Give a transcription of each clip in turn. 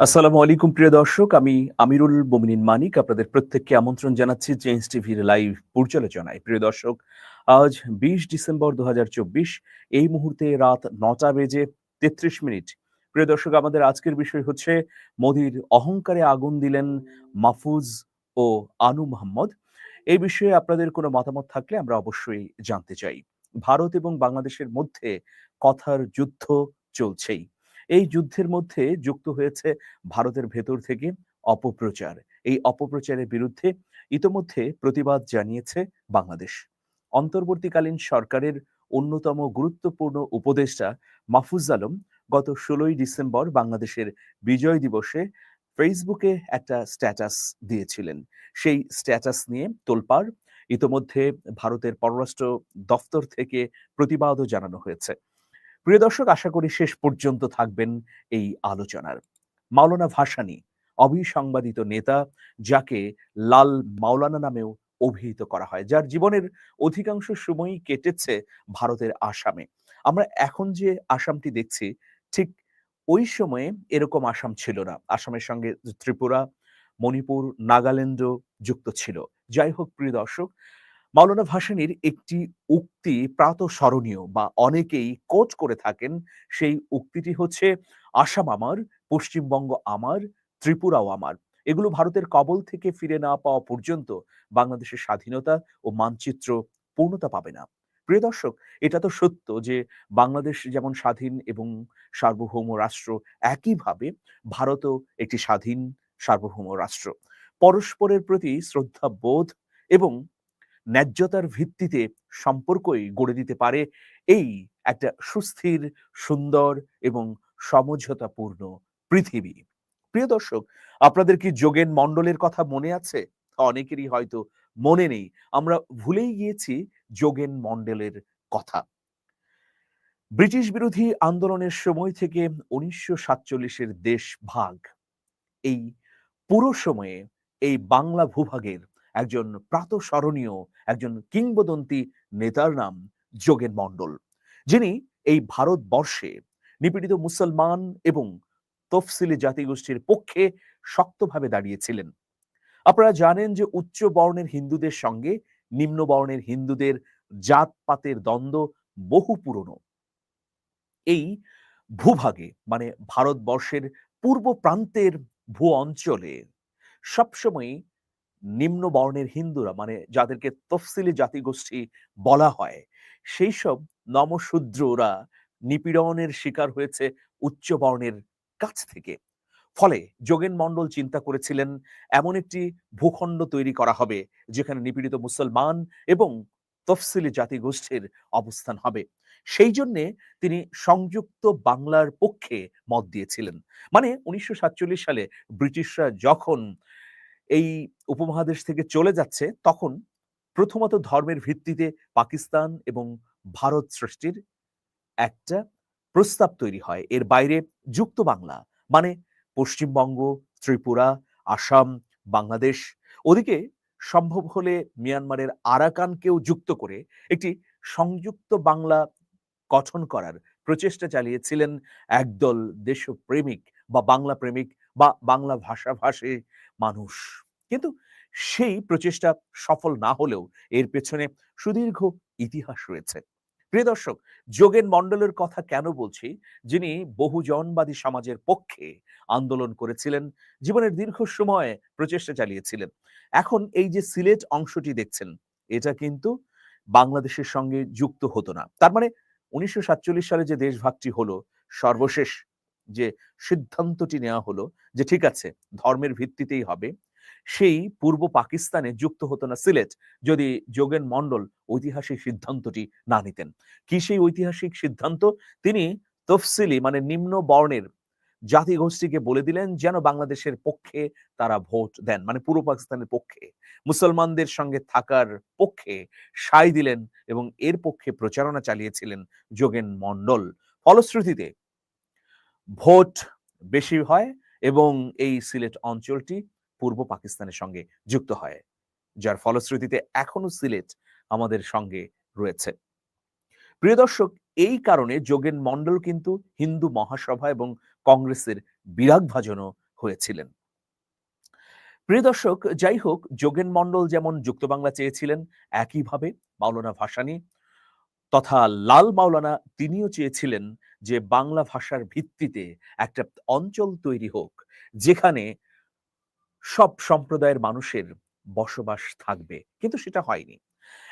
আসসালামু আলাইকুম, প্রিয় দর্শক। আমি আমিরুল মোমিনিন মানিক। আপনাদের প্রত্যেককে আমন্ত্রণ জানাচ্ছি চেঞ্জ টিভির লাইভ পর্যালোচনায় প্রিয় দর্শক, আজ বিশ ডিসেম্বর দুহাজার চব্বিশ, এই মুহূর্তে রাত নটা বেজে তেত্রিশ মিনিট। প্রিয় দর্শক, আমাদের আজকের বিষয় হচ্ছে মোদির অহংকারে আগুন দিলেন মাহফুজ ও আনু মোহাম্মদ। এই বিষয়ে আপনাদের কোনো মতামত থাকলে আমরা অবশ্যই জানতে চাই। ভারত এবং বাংলাদেশের মধ্যে কথার যুদ্ধ চলছেই। এই যুদ্ধের মধ্যে যুক্ত হয়েছে ভারতের ভেতর থেকে অপপ্রচার। এই অপপ্রচারের বিরুদ্ধে ইতোমধ্যে প্রতিবাদ জানিয়েছে বাংলাদেশ। অন্তর্বর্তীকালীন সরকারের অন্যতম গুরুত্বপূর্ণ উপদেষ্টা মাহফুজ আলম গত ষোলোই ডিসেম্বর বাংলাদেশের বিজয় দিবসে ফেসবুকে একটা স্ট্যাটাস দিয়েছিলেন। সেই স্ট্যাটাস নিয়ে তোলপাড় ইতোমধ্যে ভারতের পররাষ্ট্র দফতর থেকে প্রতিবাদও জানানো হয়েছে। প্রিয় দর্শক, আশা করি শেষ পর্যন্ত থাকবেন এই আলোচনার। মাওলানা ভাসানি, অবিসংবাদিত নেতা, যাকে লাল মাওলানা নামেও অভিহিত করা হয়, যার জীবনের অধিকাংশ সময়ই কেটেছে ভারতের আসামে। আমরা এখন যে আসামটি দেখছি, ঠিক ওই সময়ে এরকম আসাম ছিল না। আসামের সঙ্গে ত্রিপুরা, মণিপুর, নাগাল্যান্ডও যুক্ত ছিল। যাই হোক, প্রিয় দর্শক মাওলানা ভাসানীর একটি উক্তি প্রাতঃস্মরণীয় বা অনেকেই কোচ করে থাকেন। সেই উক্তিটি হচ্ছে, আসাম আমার, পশ্চিমবঙ্গ আমার, ত্রিপুরাও আমার। এগুলো ভারতের কবল থেকে ফিরে না পাওয়া পর্যন্ত বাংলাদেশের স্বাধীনতা ও মানচিত্র পূর্ণতা পাবে না। প্রিয় দর্শক, এটা তো সত্য যে বাংলাদেশ যেমন স্বাধীন এবং সার্বভৌম রাষ্ট্র, একইভাবে ভারতও একটি স্বাধীন সার্বভৌম রাষ্ট্র। পরস্পরের প্রতি শ্রদ্ধা বোধ এবং ন্যায্যতার ভিত্তিতে সম্পর্কই গড়ে দিতে পারে এই একটা সুস্থির, সুন্দর এবং সমঝোতাপূর্ণ পৃথিবী। প্রিয় দর্শক, আপনাদের কি যোগেন মণ্ডলের কথা মনে আছে? অনেকেরই হয়তো মনে নেই। আমরা ভুলেই গিয়েছি যোগেন মণ্ডলের কথা। ব্রিটিশ বিরোধী আন্দোলনের সময় থেকে উনিশশো সাতচল্লিশের দেশ ভাগ। এই পুরো সময়ে এই বাংলা ভূভাগের একজন প্রাতঃস্মরণীয়, একজন কিংবদন্তি নেতার নাম যোগেন মণ্ডল, যিনি এই ভারতবর্ষে নিপীড়িত মুসলমান এবং তফসিলি জাতিগোষ্ঠীর পক্ষে শক্তভাবে দাঁড়িয়েছিলেন। আপনারা জানেন যে উচ্চ বর্ণের হিন্দুদের সঙ্গে নিম্ন বর্ণের হিন্দুদের জাতপাতের দ্বন্দ্ব বহু পুরনো। এই ভূভাগে মানে ভারতবর্ষের পূর্ব প্রান্তের ভূ অঞ্চলে সবসময় নিম্ন বর্ণের হিন্দুরা মানে যাদেরকে তফসিলি জাতিগোষ্ঠী বলা হয় সেই সব নমশূদ্ররা নিপীড়নের শিকার হয়েছে উচ্চ বর্ণের কাছ থেকে। ফলে যোগেন মণ্ডল চিন্তা করেছিলেন, এমন একটি ভূখণ্ড তৈরি করা হবে, যেখানে নিপীড়িত মুসলমান এবং তফসিলি জাতিগোষ্ঠীর অবস্থান হবে। সেই জন্যে তিনি সংযুক্ত বাংলার পক্ষে মত দিয়েছিলেন। মানে উনিশশো সাতচল্লিশ সালে ব্রিটিশরা যখন এই উপমহাদেশ থেকে চলে যাচ্ছে, তখন প্রথমত ধর্মের ভিত্তিতে পাকিস্তান এবং ভারত সৃষ্টির একটা প্রস্তাব তৈরি হয়। এর বাইরে যুক্ত বাংলা মানে পশ্চিমবঙ্গ, ত্রিপুরা, আসাম, বাংলাদেশ। ওদিকে সম্ভব হলে মিয়ানমারের আরাকানকেও যুক্ত করে একটি সংযুক্ত বাংলা গঠন করার প্রচেষ্টা চালিয়েছিলেন একদল দেশপ্রেমিক বা বাংলা প্রেমিক বা বাংলা ভাষাভাষী মানুষ। কিন্তু সেই প্রচেষ্টা সফল না হলেও এর পেছনে সুদীর্ঘ ইতিহাস রয়েছে। প্রিয় দর্শক, যোগেন মণ্ডলের কথা কেন বলছি? যিনি বহুজনবাদী সমাজের পক্ষে আন্দোলন করেছিলেন, জীবনের দীর্ঘ সময় প্রচেষ্টা চালিয়েছিলেন। এখন এই যে সিলেট অংশটি দেখছেন, এটা কিন্তু বাংলাদেশের সঙ্গে যুক্ত হতো না। তার মানে উনিশশো সাতচল্লিশ সালে যে দেশভাগটি হলো, সর্বশেষ যে সিদ্ধান্তটি নেওয়া হলো যে ঠিক আছে, ধর্মের ভিত্তিতেই হবে। সেই পূর্ব পাকিস্তানে যুক্ত হতো না সিলেট, যদি যোগেন মন্ডল ঐতিহাসিক সিদ্ধান্তটি না নিতেন। কি সেই ঐতিহাসিক সিদ্ধান্ত? তিনি তফসিলি মানে নিম্ন বর্ণের জাতিগোষ্ঠীকে বলে দিলেন যেন বাংলাদেশের পক্ষে তারা ভোট দেন মানে পূর্ব পাকিস্তানের পক্ষে। মুসলমানদের সঙ্গে থাকার পক্ষে সাই দিলেন এবং এর পক্ষে প্রচারণা চালিয়েছিলেন যোগেন মন্ডল ফলশ্রুতিতে ভোট বেশি হয় এবং এই সিলেট অঞ্চলটি পূর্ব পাকিস্তানের সঙ্গে যুক্ত হয়, যার ফলশ্রুতিতে এখনও সিলেট আমাদের সঙ্গে রয়েছে। প্রিয় দর্শক, এই কারণে যোগেন মণ্ডল কিন্তু হিন্দু মহাসভা এবং কংগ্রেসের বিরাগ ভাজনও হয়েছিলেন। প্রিয় দর্শক, যাই হোক, যোগেন মণ্ডল যেমন যুক্ত বাংলা চেয়েছিলেন একইভাবে মাওলানা ভাসানী তথা লাল মাওলানা তিনিও চেয়েছিলেন যে বাংলা ভাষার ভিত্তিতে একটা অঞ্চল তৈরি হোক, যেখানে সব সম্প্রদায়ের মানুষের বসবাস থাকবে। কিন্তু সেটা হয়নি।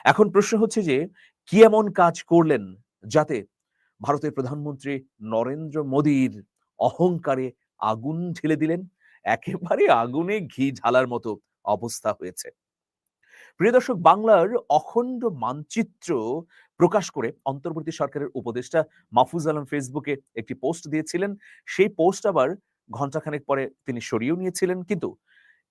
এখন প্রশ্ন হচ্ছে যে, কি এমন কাজ করলেন যাতে ভারতের প্রধানমন্ত্রী নরেন্দ্র মোদীর অহংকারে আগুন ঢেলে দিলেন? একেবারে আগুনে ঘি ঢালার মতো অবস্থা হয়েছে। প্রিয় দর্শক, বাংলার অখণ্ড মানচিত্র প্রকাশ করে অন্তর্বর্তী সরকারের উপদেষ্টা মাহফুজ আলম ফেসবুকে একটি পোস্ট দিয়েছিলেন। সেই পোস্ট আবার ঘন্টাখানেক পরে তিনি সরিয়েও নিয়েছিলেন। কিন্তু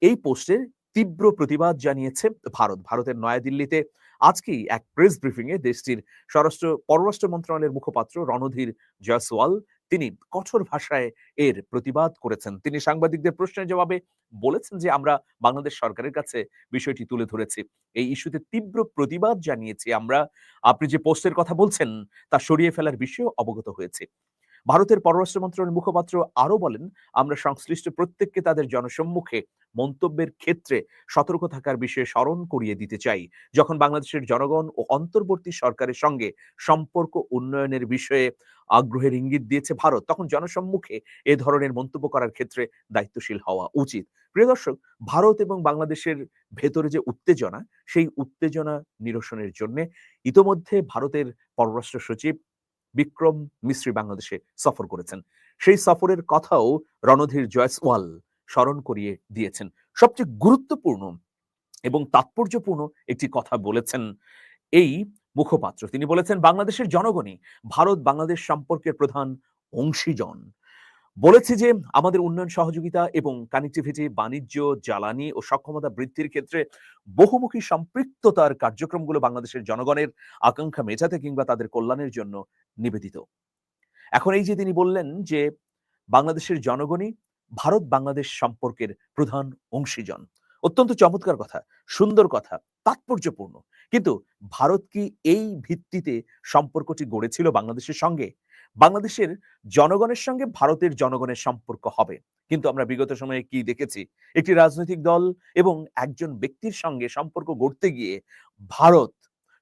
এই পোস্টের তীব্র প্রতিবাদ জানিয়েছে ভারত। ভারতের নয়াদিল্লিতে আজকেই এক প্রেস ব্রিফিং এ দেশটির স্বরাষ্ট্র, পররাষ্ট্র মন্ত্রণালয়ের মুখপাত্র রণধীর জয়সওয়াল তিনি কঠোর ভাষায় এর প্রতিবাদ করেছেন। তিনি সাংবাদিকদের প্রশ্নের জবাবে বলেছেন যে, আমরা বাংলাদেশ সরকারের কাছে বিষয়টি তুলে ধরেছি। এই ইস্যুতে তীব্র প্রতিবাদ জানিয়েছি। আমরা, আপনি যে পোস্টের কথা বলছেন, তা সরিয়ে ফেলার বিষয়ে অবগত হয়েছে। ভারতের পররাষ্ট্র মন্ত্রণালয়ের মুখপাত্র আরও বলেন, আমরা সংশ্লিষ্ট প্রত্যেককে তাদের জনসম্মুখে মন্তব্যের ক্ষেত্রে সতর্ক থাকার বিষয়ে স্মরণ করিয়ে দিতে চাই। যখন বাংলাদেশের জনগণ ও অন্তর্বর্তী সরকারের সঙ্গে সম্পর্ক উন্নয়নের বিষয়ে আগ্রহের ইঙ্গিত দিয়েছে ভারত, তখন জনসম্মুখে এ ধরনের মন্তব্য করার ক্ষেত্রে দায়িত্বশীল হওয়া উচিত। প্রিয় দর্শক, ভারত এবং বাংলাদেশের ভেতরে যে উত্তেজনা, সেই উত্তেজনা নিরসনের জন্য ইতোমধ্যে ভারতের পররাষ্ট্র সচিব বিক্রম মিশ্রি বাংলাদেশে সফর করেছেন। সেই সফরের কথাও রণধীর জয়সওয়াল স্মরণ করিয়ে দিয়েছেন। সবচেয়ে গুরুত্বপূর্ণ এবং তাৎপর্যপূর্ণ একটি কথা বলেছেন এই মুখপাত্র। তিনি বলেছেন, বাংলাদেশের জনগণই ভারত বাংলাদেশ সম্পর্কের প্রধান অংশীজন। বলেছে যে আমাদের উন্নয়ন সহযোগিতা এবং কানেক্টিভিটি বাণিজ্য, জ্বালানি ও সক্ষমতা বৃদ্ধির ক্ষেত্রে বহুমুখী সম্পৃক্ততার কার্যক্রমগুলো বাংলাদেশের জনগণের আকাঙ্ক্ষা মেটাতে কিংবা তাদের কল্যাণের জন্য নিবেদিত। এখন এই যে তিনি বললেন যে বাংলাদেশের জনগণই ভারত বাংলাদেশ সম্পর্কের প্রধান অংশীজন। অত্যন্ত চমৎকার কথা, সুন্দর কথা, তাৎপর্যপূর্ণ। কিন্তু ভারত কি এই ভিত্তিতে সম্পর্কটি গড়েছিল বাংলাদেশের সঙ্গে? বাংলাদেশের জনগণের সঙ্গে ভারতের জনগণের সম্পর্ক হবে। কিন্তু আমরা বিগত সময়ে কি দেখেছি? একটি রাজনৈতিক দল এবং একজন ব্যক্তির সঙ্গে সম্পর্ক গড়তে গিয়ে ভারত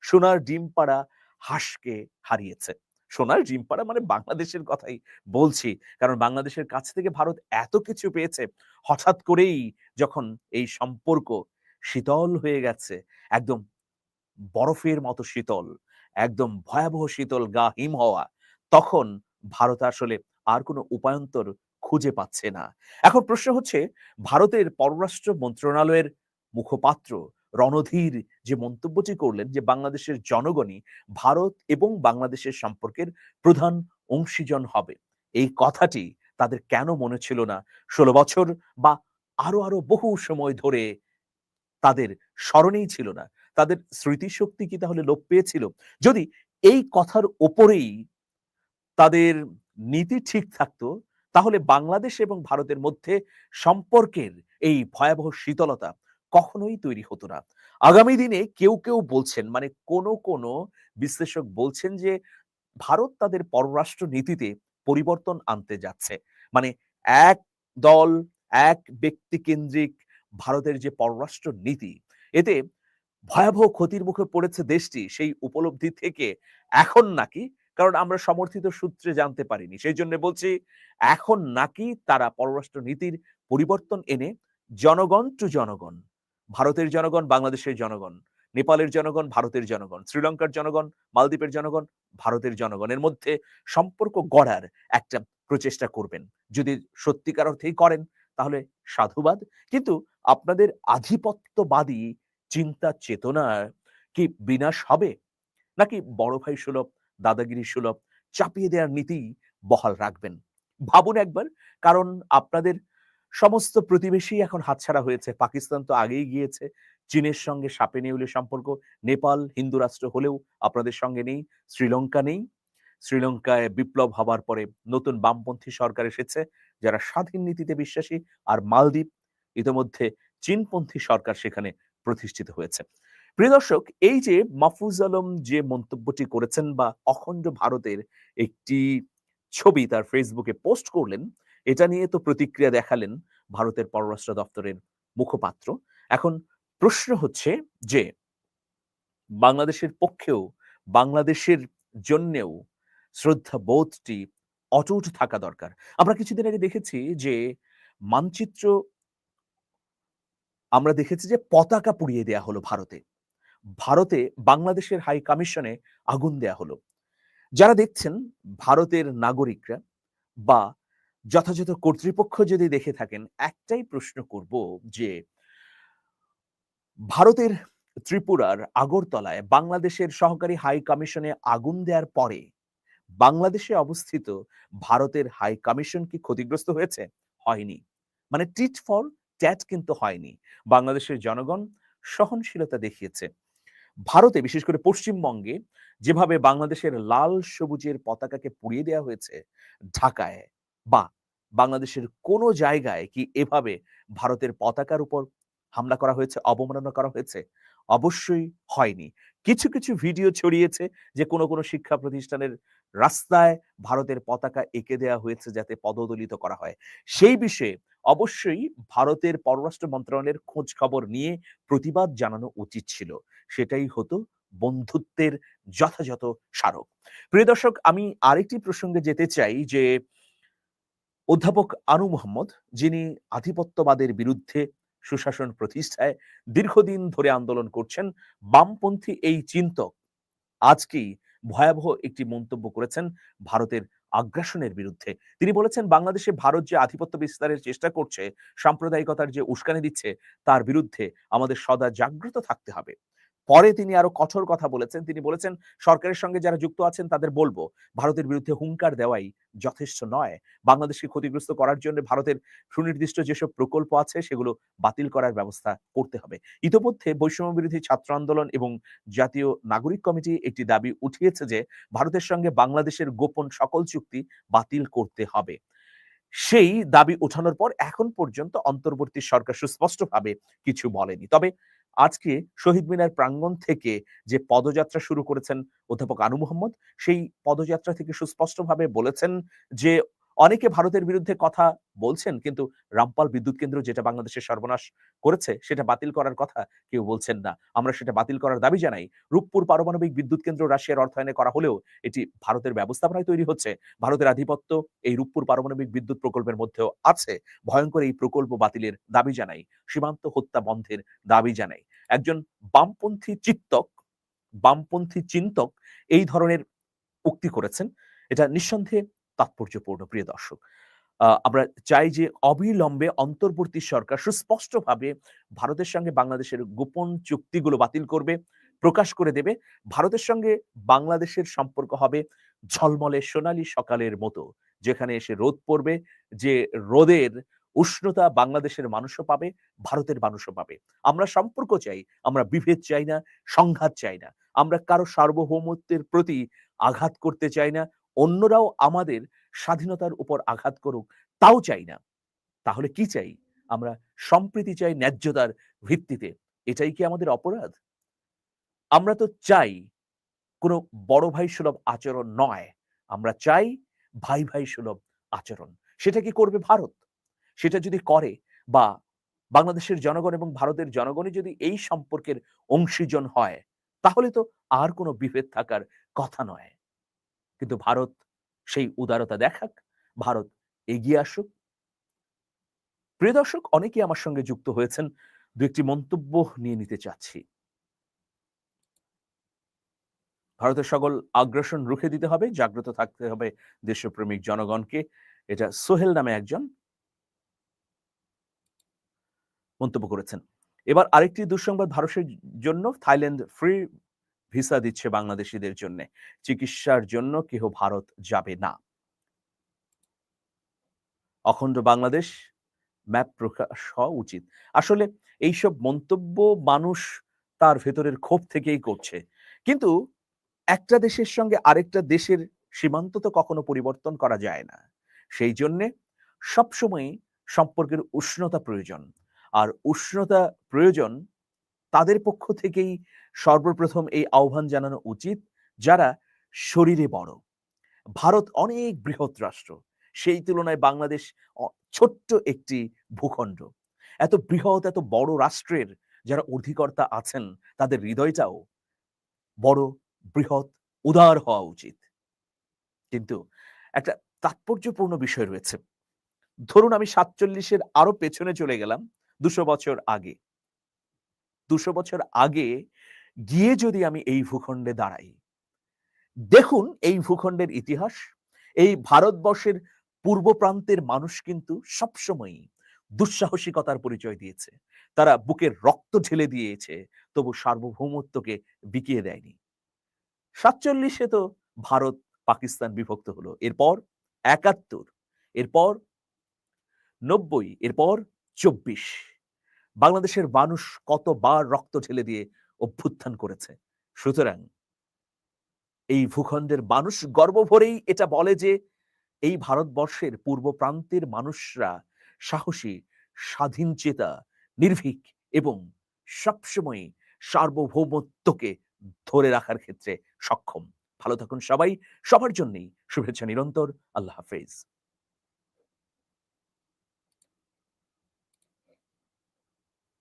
সোনার ডিম পাড়া হাঁসকে হারিয়েছে। সোনার ডিম পাড়া মানে বাংলাদেশের কথাই বলছি, কারণ বাংলাদেশের কাছ থেকে ভারত এত কিছু পেয়েছে। হঠাৎ করেই যখন এই সম্পর্ক শীতল হয়ে গেছে, একদম বরফের মতো শীতল, একদম ভয়াবহ শীতল গা হিম হওয়া তখন ভারত আসলে আর কোনো উপায়ন্তর খুঁজে পাচ্ছে না। এখন প্রশ্ন হচ্ছে, ভারতের পররাষ্ট্র মন্ত্রণালয়ের মুখপাত্র রণধীর যে মন্তব্যটি করলেন যে বাংলাদেশের জনগণই ভারত এবং বাংলাদেশের সম্পর্কের প্রধান অংশীজন হবে, এই কথাটি তাদের কেন মনে ছিল না? ষোলো বছর বা আরও আরও বহু সময় ধরে তাদের স্মরণেই ছিল না। তাদের স্মৃতিশক্তি কি তাহলে লোপ পেয়েছিল? যদি এই কথার ওপরেই তাদের নীতি ঠিক থাকতো, তাহলে বাংলাদেশ এবং ভারতের মধ্যে সম্পর্কের এই ভয়াবহ শীতলতা কখনোই তৈরি হতো না। আগামী দিনে কেউ কেউ বলছেন মানে কোন কোন বিশ্লেষক বলছেন যে, ভারত তাদের পররাষ্ট্র নীতিতে পরিবর্তন আনতে যাচ্ছে। মানে এক দল, এক ব্যক্তি কেন্দ্রিক ভারতের যে পররাষ্ট্র নীতি এতে ভয়াবহ ক্ষতির মুখে পড়েছে দেশটি, সেই উপলব্ধি থেকে এখন নাকি কারণ আমরা সমর্থিত সূত্রে জানতে পারিনি। সেই জন্য বলছি, এখন নাকি তারা পররাষ্ট্র নীতির পরিবর্তন এনে জনগণ টু জনগণ, ভারতের জনগণ, বাংলাদেশের জনগণ, নেপালের জনগণ, ভারতের জনগণ, শ্রীলঙ্কার জনগণ, মালদ্বীপের জনগণ, ভারতের জনগণের মধ্যে সম্পর্ক গড়ার একটা প্রচেষ্টা করবেন। যদি সত্যিকার অর্থেই করেন, তাহলে সাধুবাদ। কিন্তু আপনাদের আধিপত্যবাদী চিন্তা চেতনা কি বিনাশ হবে? নাকি বড় ভাই সুলভ দাদাগিরি সুলভ চাপিয়ে দেওয়ার নীতি বহাল রাখবেন। ভাবুন একবার, কারণ আপনাদের সমস্ত প্রতিবেশী এখন হাতছাড়া হয়েছে। পাকিস্তান তো আগেই গিয়েছে। চীনের সঙ্গে সাপে নেউলে সম্পর্ক, নেপাল, হিন্দু রাষ্ট্র হলেও আপনাদের সঙ্গে নেই, শ্রীলঙ্কা নেই। শ্রীলঙ্কায় বিপ্লব হবার পরে নতুন বামপন্থী সরকার এসেছে, যারা স্বাধীন নীতিতে বিশ্বাসী। আর মালদ্বীপ, ইতিমধ্যে চীনপন্থী সরকার সেখানে প্রতিষ্ঠিত হয়েছে। প্রিয় দর্শক, এই যে মাহফুজ আলম যে মন্তব্যটি করেছেন বা অখণ্ড ভারতের একটি ছবি তার ফেসবুকে পোস্ট করলেন, এটা নিয়ে তো প্রতিক্রিয়া দেখালেন ভারতের পররাষ্ট্র দপ্তরের মুখপাত্র। এখন প্রশ্ন হচ্ছে যে, বাংলাদেশের পক্ষেও বাংলাদেশের জন্যেও শ্রদ্ধা বোধটি অটুট থাকা দরকার। আমরা কিছুদিন আগে দেখেছি যে, মানচিত্র আমরা দেখেছি যে পতাকা পুড়িয়ে দেয়া হলো ভারতে। ভারতে বাংলাদেশের হাই কমিশনে আগুন দেয়া হলো। যারা দেখছেন ভারতের নাগরিকরা বা যথাযথ কর্তৃপক্ষ যদি দেখে থাকেন, একটাই প্রশ্ন করব যে ভারতের ত্রিপুরার আগরতলায় বাংলাদেশের সহকারী হাই কমিশনে আগুন দেওয়ার পরে বাংলাদেশে অবস্থিত ভারতের হাই কমিশন কি ক্ষতিগ্রস্ত হয়েছে? হয়নি। মানে টিট ফর ট্যাট কিন্তু হয়নি। বাংলাদেশের জনগণ সহনশীলতা দেখিয়েছে। ভারতে, বিশেষ করে পশ্চিমবঙ্গে, যেভাবে বাংলাদেশের লাল সবুজের পতাকাকে পুড়িয়ে দেওয়া হয়েছে, ঢাকায় বা বাংলাদেশের কোনো জায়গায় কি এভাবে ভারতের পতাকার উপর হামলা করা হয়েছে, অবমাননা করা হয়েছে? অবশ্যই হয়নি। কিছু কিছু ভিডিও ছড়িয়েছে যে কোনো কোনো শিক্ষা প্রতিষ্ঠানের রাস্তায় ভারতের পতাকা এঁকে দেওয়া হয়েছে যাতে পদদলিত করা হয়। সেই বিষয়ে অবশ্যই ভারতের পররাষ্ট্র মন্ত্রণালয়ের খোঁজ খবর নিয়ে প্রতিবাদ জানানো উচিত ছিল। সেটাই হতো বন্ধুত্বের যথাযথ স্মারক। প্রিয় দর্শক, আমি আরেকটি প্রসঙ্গে যেতে চাই যে অধ্যাপক আনু মোহাম্মদ, যিনি আধিপত্যবাদের বিরুদ্ধে সুশাসন প্রতিষ্ঠায় দীর্ঘদিন ধরে আন্দোলন করছেন, বামপন্থী এই চিন্তক আজকেই ভয়াবহ একটি মন্তব্য করেছেন ভারতের আগ্রাসনের বিরুদ্ধে। তিনি বলেছেন, বাংলাদেশে ভারত যে আধিপত্য বিস্তারের চেষ্টা করছে, সাম্প্রদায়িকতার যে উস্কানি দিচ্ছে, তার বিরুদ্ধে আমাদের সদা জাগ্রত থাকতে হবে। পরে তিনি আরও কঠোর কথা বলেছেন। তিনি বলেছেন, সরকারের সঙ্গে যারা যুক্ত আছেন তাদের বলব, ভারতের বিরুদ্ধে হুঙ্কার দেওয়াই যথেষ্ট নয়। বাংলাদেশকে ক্ষতিগ্রস্ত করার জন্য ভারতের সুনির্দিষ্ট যেসব প্রকল্প আছে, সেগুলো বাতিল করার ব্যবস্থা করতে হবে। ইতোমধ্যে বৈষম্য বিরোধী ছাত্র আন্দোলন এবং জাতীয় নাগরিক কমিটি একটি দাবি উঠিয়েছে যে, ভারতের সঙ্গে বাংলাদেশের গোপন সকল চুক্তি বাতিল করতে হবে। সেই দাবি ওঠানোর পর এখন পর্যন্ত অন্তর্বর্তী সরকার সুস্পষ্টভাবে কিছু বলেনি। তবে আজকে শহীদ মিনার প্রাঙ্গণ থেকে যে পদযাত্রা শুরু করেছেন অধ্যাপক আনু মোহাম্মদ, সেই পদযাত্রা থেকে সুস্পষ্টভাবে বলেছেন যে অনেকে ভারতের বিরুদ্ধে কথা বলছেন, কিন্তু রামপাল বিদ্যুৎ কেন্দ্র যেটা বাংলাদেশের সর্বনাশ করেছে, সেটা বাতিল করার কথা কেউ বলছেন না। আমরা সেটা বাতিল করার দাবি জানাই। রূপপুর পারমাণবিক বিদ্যুৎ কেন্দ্র রাশিয়ার অর্থায়নে করা হলেও এটি ভারতের ব্যবস্থাপনায় তৈরি হচ্ছে। ভারতের আধিপত্য এই রূপপুর পারমাণবিক বিদ্যুৎ প্রকল্পের মধ্যেও আছে। ভয়ঙ্কর এই প্রকল্প বাতিলের দাবি জানাই। সীমান্ত হত্যা বন্ধের দাবি জানাই। একজন বামপন্থী চিত্তক বামপন্থী চিন্তক এই ধরনের উক্তি করেছেন। এটা নিঃসন্দেহে তাৎপর্যপূর্ণ, প্রিয় দর্শক। আমরা চাই যে অবিলম্বে অন্তর্বর্তী সরকার সুস্পষ্টভাবে ভারতের সঙ্গে বাংলাদেশের গোপন চুক্তিগুলো বাতিল করবে, প্রকাশ করে দেবে। ভারতের সঙ্গে বাংলাদেশের সম্পর্ক হবে ঝলমলে সোনালী সকালের মতো, যেখানে এসে রোদ পড়বে, যে রোদের উষ্ণতা বাংলাদেশের মানুষও পাবে, ভারতের মানুষও পাবে। আমরা সম্পর্ক চাই, আমরা বিভেদ চাই না, সংঘাত চাই না। আমরা কারও সার্বভৌমত্বের প্রতি আঘাত করতে চাই না অন্যরাও আমাদের স্বাধীনতার উপর আঘাত করুক, তাও চাই না। তাহলে কি চাই? আমরা সম্প্রীতি চাই ন্যায্যতার ভিত্তিতে। এটাই কি আমাদের অপরাধ? আমরা তো চাই কোনো বড় ভাই সুলভ আচরণ নয়। আমরা চাই ভাই ভাই সুলভ আচরণ। সেটা কি করবে ভারত? সেটা যদি করে বা বাংলাদেশের জনগণ এবং ভারতের জনগণই যদি এই সম্পর্কের অংশীজন হয়, তাহলে তো আর কোনো বিভেদ থাকার কথা নয়। কিন্তু ভারত সেই উদারতা দেখাক, ভারত এগিয়ে আসুক। প্রিয় দর্শক, অনেকেই আমার সঙ্গে যুক্ত হয়েছেন। দু একটি মন্তব্য নিয়ে নিতে চাচ্ছি। ভারতের সকল আগ্রাসন রুখে দিতে হবে, জাগ্রত থাকতে হবে দেশপ্রেমিক জনগণকে। এটা সোহেল নামে একজন মন্তব্য করেছেন। এবার আরেকটি দুঃসংবাদ ভারতের জন্য, থাইল্যান্ড ফ্রি ভিসা দিচ্ছে বাংলাদেশিদের জন্য। চিকিৎসার জন্য কেহ ভারত যাবে না। অখণ্ড বাংলাদেশ, ম্যাপ প্রকাশ হওয়া উচিত। আসলে এইসব মন্তব্য মানুষ তার ভেতরের ক্ষোভ থেকেই করছে। কিন্তু একটা দেশের সঙ্গে আরেকটা দেশের সীমান্ত তো কখনো পরিবর্তন করা যায় না। সেই জন্যে সবসময় সম্পর্কের উষ্ণতা প্রয়োজন। আর উষ্ণতা প্রয়োজন তাদের পক্ষ থেকেই সর্বপ্রথম এই আহ্বান জানানো উচিত যারা শরীরে বড়। ভারত অনেক বৃহৎ রাষ্ট্র, সেই তুলনায় বাংলাদেশ ছোট্ট একটি ভূখণ্ড। এত বৃহৎ, এত বড় রাষ্ট্রের যারা অধিকর্তা আছেন, তাদের হৃদয়টাও বড়, বৃহৎ, উদার হওয়া উচিত। কিন্তু একটা তাৎপর্যপূর্ণ বিষয় রয়েছে। ধরুন আমি সাতচল্লিশের আরও পেছনে চলে গেলাম দুশো বছর আগে। দুশো বছর আগে গিয়ে যদি আমি এই ভূখণ্ডে দাঁড়াই, দেখুন এই ভূখণ্ডের ইতিহাস। এই ভারতবর্ষের পূর্ব প্রান্তের মানুষ কিন্তু সবসময়ই দুঃসাহসিকতার পরিচয় দিয়েছে। তারা বুকের রক্ত ঢেলে দিয়েছে, তবু সার্বভৌমত্বকে বিকিয়ে দেয়নি। সাতচল্লিশে তো ভারত পাকিস্তান বিভক্ত হলো। এরপর একাত্তর, এরপর নব্বই, এরপর চব্বিশ। বাংলাদেশের মানুষ কতবার রক্ত ঢেলে দিয়ে অভ্যুত্থান করেছে। সুতরাং এই ভূখণ্ডের মানুষ গর্ব ভরেই এটা বলে যে, এই ভারতবর্ষের পূর্ব প্রান্তের মানুষরা সাহসী স্বাধীন চেতা নির্ভীক এবং সবসময় সার্বভৌমত্বকে ধরে রাখার ক্ষেত্রে সক্ষম। ভালো থাকুন সবাই। সবার জন্যই শুভেচ্ছা নিরন্তর। আল্লাহ হাফেজ।